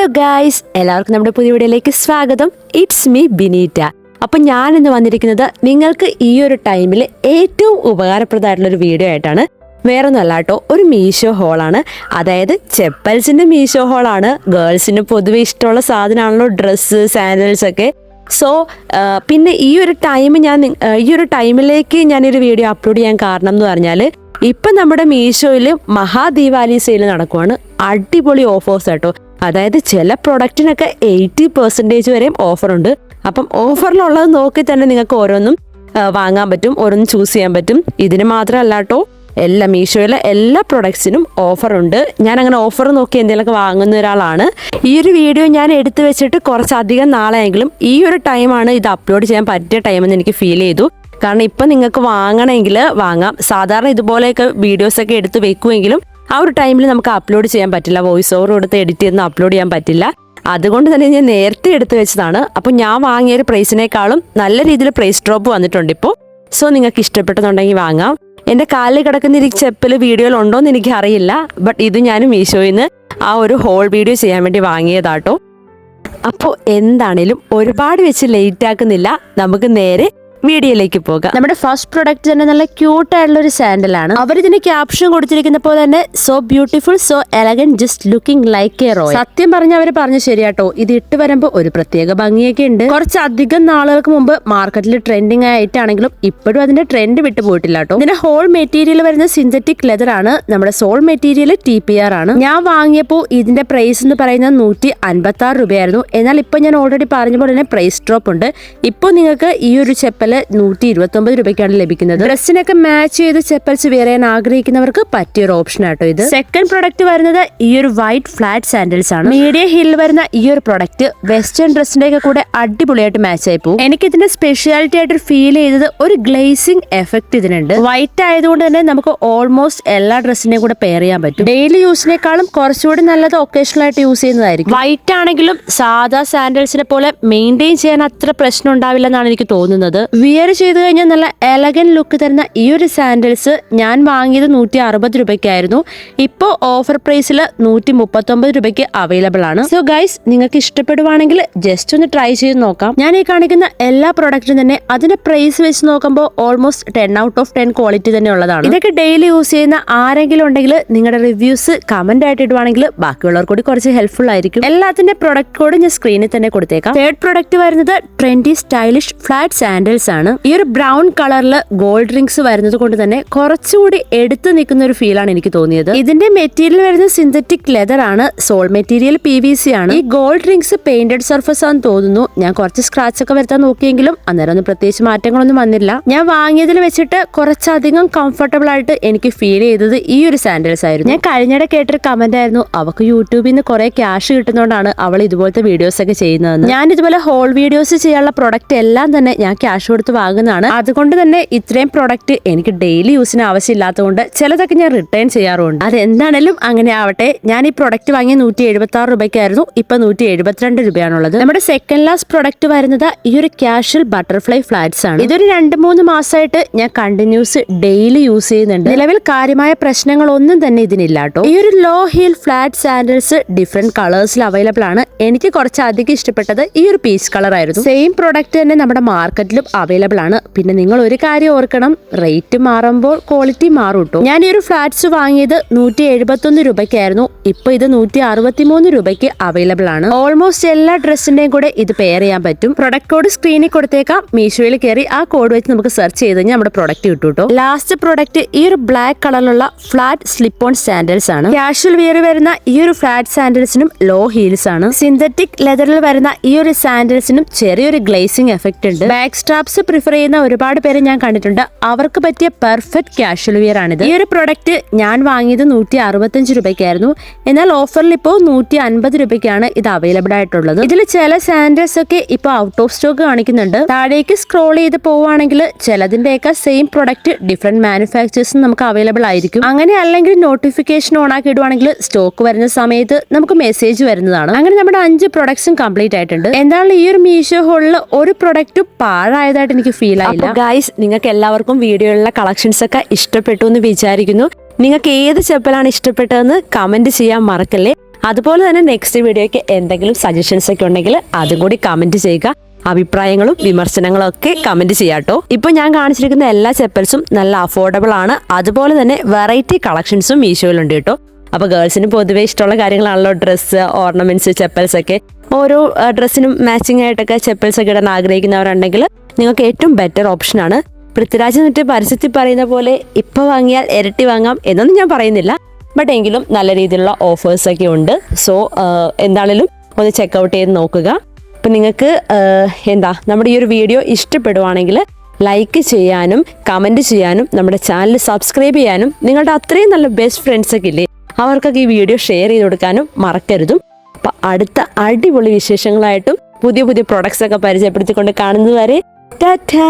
Hello guys എല്ലാവർക്കും നമ്മുടെ പുതിയ വീഡിയോയിലേക്ക് സ്വാഗതം. ഇറ്റ്സ് മീ ബിനീറ്റ അപ്പം ഞാൻ ഇന്ന് വന്നിരിക്കുന്നത് നിങ്ങൾക്ക് ഈ ഒരു ടൈമിൽ ഏറ്റവും ഉപകാരപ്രദമായിട്ടുള്ള ഒരു വീഡിയോ ആയിട്ടാണ്. വേറൊന്നുമല്ല കേട്ടോ ഒരു മീഷോ ഹോളാണ് അതായത് ചെപ്പൽസിന്റെ മീഷോ ഹോളാണ് ഗേൾസിന് പൊതുവെ ഇഷ്ടമുള്ള സാധനമാണല്ലോ ഡ്രസ്സ് സാൻഡൽസ് ഒക്കെ. സോ പിന്നെ ഈ ഒരു ടൈം ഞാൻ ഈ ഒരു ടൈമിലേക്ക് ഞാനൊരു വീഡിയോ അപ്ലോഡ് ചെയ്യാൻ കാരണം എന്ന് പറഞ്ഞാൽ ഇപ്പം നമ്മുടെ മീഷോയിൽ മഹാദീപാലി സെയിൽ നടക്കുവാണ്. അടിപൊളി ഓഫേഴ്സ് കേട്ടോ. അതായത് ചില പ്രൊഡക്റ്റിനൊക്കെ എയ്റ്റി പെർസെന്റേജ് വരെയും ഓഫറുണ്ട് അപ്പം ഓഫറിലുള്ളത് നോക്കി തന്നെ നിങ്ങൾക്ക് ഓരോന്നും വാങ്ങാൻ പറ്റും ഓരോന്നും ചൂസ് ചെയ്യാൻ പറ്റും. ഇതിന് മാത്രമല്ല കേട്ടോ എല്ലാ മീഷോയിലെ എല്ലാ പ്രൊഡക്ട്സിനും ഓഫറുണ്ട് ഞാൻ അങ്ങനെ ഓഫർ നോക്കി എന്തെങ്കിലുമൊക്കെ വാങ്ങുന്ന ഒരാളാണ്. ഈ ഒരു വീഡിയോ ഞാൻ എടുത്തു വെച്ചിട്ട് കുറച്ചധികം നാളെയെങ്കിലും ഈ ഒരു ടൈമാണ് ഇത് അപ്ലോഡ് ചെയ്യാൻ പറ്റിയ ടൈമെന്ന് എനിക്ക് ഫീൽ ചെയ്തു. കാരണം ഇപ്പം നിങ്ങൾക്ക് വാങ്ങണമെങ്കിൽ വാങ്ങാം. സാധാരണ ഇതുപോലെയൊക്കെ വീഡിയോസൊക്കെ എടുത്ത് വെക്കുമെങ്കിലും ആ ഒരു ടൈമിൽ നമുക്ക് അപ്ലോഡ് ചെയ്യാൻ പറ്റില്ല. വോയിസ് ഓവർ കൊടുത്ത് എഡിറ്റ് ചെയ്തൊന്നും അപ്ലോഡ് ചെയ്യാൻ പറ്റില്ല. അതുകൊണ്ട് തന്നെ ഞാൻ നേരത്തെ എടുത്തു വെച്ചതാണ്. അപ്പോൾ ഞാൻ വാങ്ങിയ ഒരു പ്രൈസിനേക്കാളും നല്ല രീതിയിൽ പ്രൈസ് ഡ്രോപ്പ് വന്നിട്ടുണ്ട് ഇപ്പോൾ. സോ നിങ്ങൾക്ക് ഇഷ്ടപ്പെട്ടെന്നുണ്ടെങ്കിൽ വാങ്ങാം. എന്റെ കാലിൽ കിടക്കുന്ന ഈ ചെപ്പൽ വീഡിയോയിൽ ഉണ്ടോ എന്ന് എനിക്ക് അറിയില്ല. ബട്ട് ഇത് ഞാൻ മീഷോയിൽ നിന്ന് ആ ഒരു ഹോൾ വീഡിയോ ചെയ്യാൻ വേണ്ടി വാങ്ങിയതാട്ടോ. അപ്പോൾ എന്താണേലും ഒരുപാട് വെച്ച് ലേറ്റ് ആക്കുന്നില്ല. നമുക്ക് നേരെ വീഡിയോയിലേക്ക് പോകാം. നമ്മുടെ ഫസ്റ്റ് പ്രൊഡക്റ്റ് തന്നെ നല്ല ക്യൂട്ട് ആയിട്ടുള്ള ഒരു സാൻഡൽ ആണ്. അവർ ഇതിന് ക്യാപ്ഷൻ കൊടുത്തിരിക്കുന്ന പോലെ തന്നെ so beautiful so elegant just looking like a royal സത്യം പറഞ്ഞ അവർ പറഞ്ഞ ശരിയാട്ടോ. ഇത് ഇട്ട് വരുമ്പോൾ ഒരു പ്രത്യേക ഭംഗിയൊക്കെ ഉണ്ട്. കുറച്ചധികം നാളുകൾക്ക് മുമ്പ് മാർക്കറ്റിൽ ട്രെൻഡിങ് ആയിട്ടാണെങ്കിലും ഇപ്പോഴും അതിന്റെ ട്രെൻഡ് വിട്ടു പോയിട്ടില്ല കേട്ടോ. ഇതിന്റെ ഹോൾ മെറ്റീരിയൽ വരുന്ന സിന്തറ്റിക് ലെതർ ആണ്. നമ്മുടെ sole material T P R ആണ്. ഞാൻ വാങ്ങിയപ്പോൾ ഇതിന്റെ പ്രൈസ് എന്ന് പറയുന്നത് നൂറ്റി അൻപത്തി ആറ് രൂപയായിരുന്നു. എന്നാൽ ഇപ്പൊ ഞാൻ ഓൾറെഡി പറഞ്ഞ പോലെ തന്നെ പ്രൈസ് ഡ്രോപ്പ് ഉണ്ട്. ഇപ്പോൾ നിങ്ങൾക്ക് ഈ ഒരു ചെപ്പൽ നൂറ്റി ഇരുപത്തി ഒമ്പത് രൂപയ്ക്കാണ് ലഭിക്കുന്നത്. ഡ്രസ്സിനൊക്കെ മാച്ച് ചെയ്ത് ചെപ്പൽസ് വെയർ ചെയ്യാൻ ആഗ്രഹിക്കുന്നവർക്ക് പറ്റിയ ഒരു ഓപ്ഷൻ ആട്ടോ ഇത്. സെക്കൻഡ് പ്രൊഡക്റ്റ് വരുന്നത് ഈ ഒരു വൈറ്റ് ഫ്ലാറ്റ് സാൻഡൽസ് ആണ്. മീഡിയ ഹിൽ വരുന്ന ഈ ഒരു പ്രൊഡക്റ്റ് വെസ്റ്റേൺ ഡ്രസ്സിന്റെ ഒക്കെ കൂടെ അടിപൊളിയായിട്ട് മാച്ച് ആയി പോകും എനിക്ക് ഇതിന്റെ സ്പെഷ്യാലിറ്റി ആയിട്ട് ഫീൽ ചെയ്തത് ഒരു ഗ്ലേസിംഗ് എഫക്ട് ഇതിനുണ്ട്. വൈറ്റ് ആയതുകൊണ്ട് തന്നെ നമുക്ക് ഓൾമോസ്റ്റ് എല്ലാ ഡ്രസ്സിനെയും കൂടെ പെയർ ചെയ്യാൻ പറ്റും. ഡെയിലി യൂസിനേക്കാളും കുറച്ചുകൂടി നല്ലത് ഒക്കേഷണൽ ആയിട്ട് യൂസ് ചെയ്യുന്നതായിരിക്കും. വൈറ്റ് ആണെങ്കിലും സാധാ സാൻഡൽസിനെ പോലെ മെയിന്റെയിൻ ചെയ്യാൻ അത്ര പ്രശ്നം ഉണ്ടാവില്ലെന്നാണ് എനിക്ക് തോന്നുന്നത്. വിയർ ചെയ്ത് കഴിഞ്ഞാൽ നല്ല എലഗൻ ലുക്ക് തരുന്ന ഈ ഒരു സാൻഡൽസ് ഞാൻ വാങ്ങിയത് നൂറ്റി അറുപത് രൂപയ്ക്കായിരുന്നു. ഇപ്പോൾ ഓഫർ പ്രൈസിൽ നൂറ്റി മുപ്പത്തൊമ്പത് രൂപയ്ക്ക് അവൈലബിൾ ആണ്. സോ ഗൈസ് നിങ്ങൾക്ക് ഇഷ്ടപ്പെടുവാണെങ്കിൽ ജസ്റ്റ് ഒന്ന് ട്രൈ ചെയ്ത് നോക്കാം. ഞാൻ ഈ കാണിക്കുന്ന എല്ലാ പ്രോഡക്റ്റും തന്നെ അതിന്റെ പ്രൈസ് വെച്ച് നോക്കുമ്പോൾ almost ten out of ten quality തന്നെ ഉള്ളതാണ്. ഇതൊക്കെ ഡെയിലി യൂസ് ചെയ്യുന്ന ആരെങ്കിലും ഉണ്ടെങ്കിൽ നിങ്ങളുടെ റിവ്യൂസ് കമന്റ് ആയിട്ട് ഇടുവാണെങ്കിൽ ബാക്കിയുള്ളവർ കൂടി കുറച്ച് ഹെൽപ്ഫുൾ ആയിരിക്കും. എല്ലാത്തിന്റെ പ്രൊഡക്റ്റ് കോഡ് ഞാൻ സ്ക്രീനിൽ തന്നെ കൊടുത്തേക്കാം. തേർഡ് പ്രൊഡക്റ്റ് വരുന്നത് ട്രെൻഡി സ്റ്റൈലിഷ് ഫ്ലാറ്റ് സാൻഡൽസ് ആണ്. ഈ ഒരു ബ്രൗൺ കളറിൽ ഗോൾഡ് ഡ്രിങ്ക്സ് വരുന്നത് കൊണ്ട് തന്നെ കുറച്ചുകൂടി എടുത്തു നിൽക്കുന്ന ഒരു ഫീലാണ് എനിക്ക് തോന്നിയത്. ഇതിന്റെ മെറ്റീരിയൽ വരുന്ന സിന്തറ്റിക് ലെതർ ആണ്. Sole material P V C ആണ്. ഈ ഗോൾഡ് ഡ്രിങ്ക്സ് പെയിന്റഡ് സർഫസ് ആണെന്ന് തോന്നുന്നു. ഞാൻ കുറച്ച് സ്ക്രാച്ച് ഒക്കെ വരുത്താൻ നോക്കിയെങ്കിലും അന്നേരം ഒന്നും പ്രത്യേകിച്ച് മാറ്റങ്ങളൊന്നും വന്നില്ല. ഞാൻ വാങ്ങിയതിൽ വെച്ചിട്ട് കുറച്ചധികം കംഫർട്ടബിൾ ആയിട്ട് എനിക്ക് ഫീൽ ചെയ്തത് ഈ ഒരു സാൻഡൽസ് ആയിരുന്നു. ഞാൻ കഴിഞ്ഞിടെ കേട്ടൊരു കമന്റ് ആയിരുന്നു. അവക്ക് യൂട്യൂബിൽ നിന്ന് കുറെ ക്യാഷ് കിട്ടുന്നതുകൊണ്ടാണ് അവൾ ഇതുപോലത്തെ വീഡിയോസ് ഒക്കെ ചെയ്യുന്നതെന്ന്. ഞാൻ ഇതുപോലെ ഹോൾ വീഡിയോസ് ചെയ്യാനുള്ള പ്രൊഡക്റ്റ് എല്ലാം തന്നെ ഞാൻ ക്യാഷ് കൊടുത്ത് വാങ്ങുന്നതാണ്. അതുകൊണ്ട് തന്നെ ഇത്രയും പ്രോഡക്റ്റ് എനിക്ക് ഡെയിലി യൂസിന് ആവശ്യമില്ലാത്തതുകൊണ്ട് ചിലതൊക്കെ ഞാൻ റിട്ടേൺ ചെയ്യാറുണ്ട്. അതെന്താണേലും അങ്ങനെ ആവട്ടെ ഞാൻ ഈ പ്രൊഡക്റ്റ് വാങ്ങിയ നൂറ്റി എഴുപത്തി ആറ് രൂപയ്ക്കായിരുന്നു. ഇപ്പൊ നൂറ്റി എഴുപത്തിരണ്ട് രൂപയാണുള്ളത്. നമ്മുടെ സെക്കൻഡ് ലാസ്റ്റ് പ്രൊഡക്റ്റ് വരുന്നത് ഈ ഒരു ക്യാഷ്വൽ ബട്ടർഫ്ലൈ ഫ്ലാറ്റ്സ് ആണ്. ഇതൊരു രണ്ട് മൂന്ന് മാസമായിട്ട് ഞാൻ കണ്ടിന്യൂസ് ഡെയിലി യൂസ് ചെയ്യുന്നുണ്ട്. നിലവിൽ കാര്യമായ പ്രശ്നങ്ങൾ ഒന്നും തന്നെ ഇതിനില്ല കേട്ടോ. ഈ ഒരു low heel flat sandals different കളേഴ്സിൽ available ആണ്. എനിക്ക് കുറച്ച് അധികം ഇഷ്ടപ്പെട്ടത് ഈ ഒരു പീച്ച് കളർ ആയിരുന്നു. സെയിം പ്രൊഡക്റ്റ് തന്നെ നമ്മുടെ മാർക്കറ്റിലും അവൈലബിൾ ആണ്. പിന്നെ നിങ്ങൾ ഒരു കാര്യം ഓർക്കണം. റേറ്റ് മാറുമ്പോൾ ക്വാളിറ്റി മാറും കേട്ടോ ഞാൻ ഈ ഒരു ഫ്ലാറ്റ്സ് വാങ്ങിയത് നൂറ്റി എഴുപത്തൊന്ന് രൂപയ്ക്കായിരുന്നു. ഇപ്പൊ ഇത് നൂറ്റി അറുപത്തി മൂന്ന് രൂപയ്ക്ക് അവൈലബിൾ ആണ്. ഓൾമോസ്റ്റ് എല്ലാ ഡ്രസ്സിന്റെയും കൂടെ ഇത് പെയർ ചെയ്യാൻ പറ്റും. പ്രൊഡക്റ്റ് കോഡ് സ്ക്രീനിൽ കൊടുത്തേക്കാം. മീഷോയിൽ കയറി ആ കോഡ് വെച്ച് നമുക്ക് സെർച്ച് ചെയ്ത് കഴിഞ്ഞാൽ നമ്മുടെ പ്രൊഡക്റ്റ് കിട്ടും കേട്ടോ ലാസ്റ്റ് പ്രൊഡക്റ്റ് ഈ ഒരു ബ്ലാക്ക് കളറിലുള്ള ഫ്ലാറ്റ് സ്ലിപ്പ് ഓൺ സാൻഡൽസ് ആണ്. കാഷ്വൽ വിയർ വരുന്ന ഈ ഒരു ഫ്ലാറ്റ് സാൻഡൽസിനും ലോ ഹീൽസ് ആണ്. സിന്തറ്റിക് ലെതറിൽ വരുന്ന ഈ ഒരു സാൻഡൽസിനും ചെറിയൊരു ഗ്ലേസിംഗ് എഫക്റ്റ് ഉണ്ട്. ബാക്ക് സ്ട്രാപ്സ് പ്രിഫർ ചെയ്യുന്ന ഒരുപാട് പേരെ ഞാൻ കണ്ടിട്ടുണ്ട്. അവർക്ക് പറ്റിയ പെർഫെക്റ്റ് ക്യാഷ്വൽ വിയർ ആണിത്. ഈ ഒരു പ്രൊഡക്റ്റ് ഞാൻ വാങ്ങിയത് നൂറ്റി അറുപത്തഞ്ച് രൂപയ്ക്കായിരുന്നു. എന്നാൽ ഓഫറിൽ ഇപ്പോൾ നൂറ്റി അൻപത് രൂപയ്ക്കാണ് ഇത് അവൈലബിൾ ആയിട്ടുള്ളത്. ഇതിൽ ചില സാൻഡേഴ്സ് ഒക്കെ ഇപ്പോൾ ഔട്ട് ഓഫ് സ്റ്റോക്ക് കാണിക്കുന്നുണ്ട്. താഴേക്ക് സ്ക്രോൾ ചെയ്ത് പോവുകയാണെങ്കിൽ ചിലതിന്റെയൊക്കെ സെയിം പ്രൊഡക്റ്റ് ഡിഫറെന്റ് മാനുഫാക്ചേഴ്സും നമുക്ക് അവൈലബിൾ ആയിരിക്കും. അങ്ങനെ അല്ലെങ്കിൽ നോട്ടിഫിക്കേഷൻ ഓൺ ആക്കി ഇടുവാണെങ്കിൽ സ്റ്റോക്ക് വരുന്ന സമയത്ത് നമുക്ക് മെസ്സേജ് വരുന്നതാണ്. അങ്ങനെ നമ്മുടെ അഞ്ച് പ്രൊഡക്ട്സും കംപ്ലീറ്റ് ആയിട്ടുണ്ട്. എന്താണ് ഈ ഒരു മീഷോ ഹോളിൽ ഒരു പ്രൊഡക്റ്റ് പാഴായതായിട്ട് എനിക്ക് ഫീൽ ആയില്ല. ഗൈസ് നിങ്ങൾക്ക് എല്ലാവർക്കും വീഡിയോയിലുള്ള കളക്ഷൻസ് ഒക്കെ ഇഷ്ടപ്പെട്ടു എന്ന് വിചാരിക്കുന്നു. നിങ്ങൾക്ക് ഏത് ചെപ്പലാണ് ഇഷ്ടപ്പെട്ടതെന്ന് കമന്റ് ചെയ്യാൻ മറക്കല്ലേ? അതുപോലെ തന്നെ നെക്സ്റ്റ് വീഡിയോയ്ക്ക് എന്തെങ്കിലും സജഷൻസ് ഒക്കെ ഉണ്ടെങ്കിൽ അതും കൂടി കമന്റ് ചെയ്യുക. അഭിപ്രായങ്ങളും വിമർശനങ്ങളും ഒക്കെ കമന്റ് ചെയ്യാട്ടോ ഇപ്പൊ ഞാൻ കാണിച്ചിരിക്കുന്ന എല്ലാ ചെപ്പൽസും നല്ല അഫോർഡബിൾ ആണ്. അതുപോലെ തന്നെ വെറൈറ്റി കളക്ഷൻസും മീഷോയിലുണ്ട് കേട്ടോ. അപ്പൊ ഗേൾസിന് പൊതുവേ ഇഷ്ടമുള്ള കാര്യങ്ങളാണല്ലോ ഡ്രസ്സ് ഓർണമെന്റ്സ് ചെപ്പൽസ് ഒക്കെ ഓരോ ഡ്രസ്സിനും മാച്ചിങ് ആയിട്ടൊക്കെ ചെപ്പൽസ് ഒക്കെ ഇടാൻ ആഗ്രഹിക്കുന്നവരുണ്ടെങ്കിൽ നിങ്ങൾക്ക് ഏറ്റവും ബെറ്റർ ഓപ്ഷനാണ് പൃഥ്വിരാജ് എന്നിട്ട് പരസ്യത്തിൽ പറയുന്ന പോലെ ഇപ്പൊ വാങ്ങിയാൽ ഇരട്ടി വാങ്ങാം എന്നൊന്നും ഞാൻ പറയുന്നില്ല. ബട്ട് എങ്കിലും നല്ല രീതിയിലുള്ള ഓഫേഴ്സ് ഒക്കെ ഉണ്ട്. സോ എന്താണേലും ഒന്ന് ചെക്കൗട്ട് ചെയ്ത് നോക്കുക. അപ്പം നിങ്ങൾക്ക് എന്താ നമ്മുടെ ഈ ഒരു വീഡിയോ ഇഷ്ടപ്പെടുവാണെങ്കിൽ ലൈക്ക് ചെയ്യാനും കമന്റ് ചെയ്യാനും നമ്മുടെ ചാനൽ സബ്സ്ക്രൈബ് ചെയ്യാനും നിങ്ങളുടെ അത്രയും നല്ല ബെസ്റ്റ് ഫ്രണ്ട്സൊക്കെ ഇല്ലേ? അവർക്കൊക്കെ ഈ വീഡിയോ ഷെയർ ചെയ്ത് കൊടുക്കാനും മറക്കരുതും. അപ്പം അടുത്ത അടിപൊളി വിശേഷങ്ങളായിട്ടും പുതിയ പുതിയ പ്രൊഡക്ട്സ് ഒക്കെ പരിചയപ്പെടുത്തിക്കൊണ്ട് കാണുന്നത് വരെ ടാറ്റാ!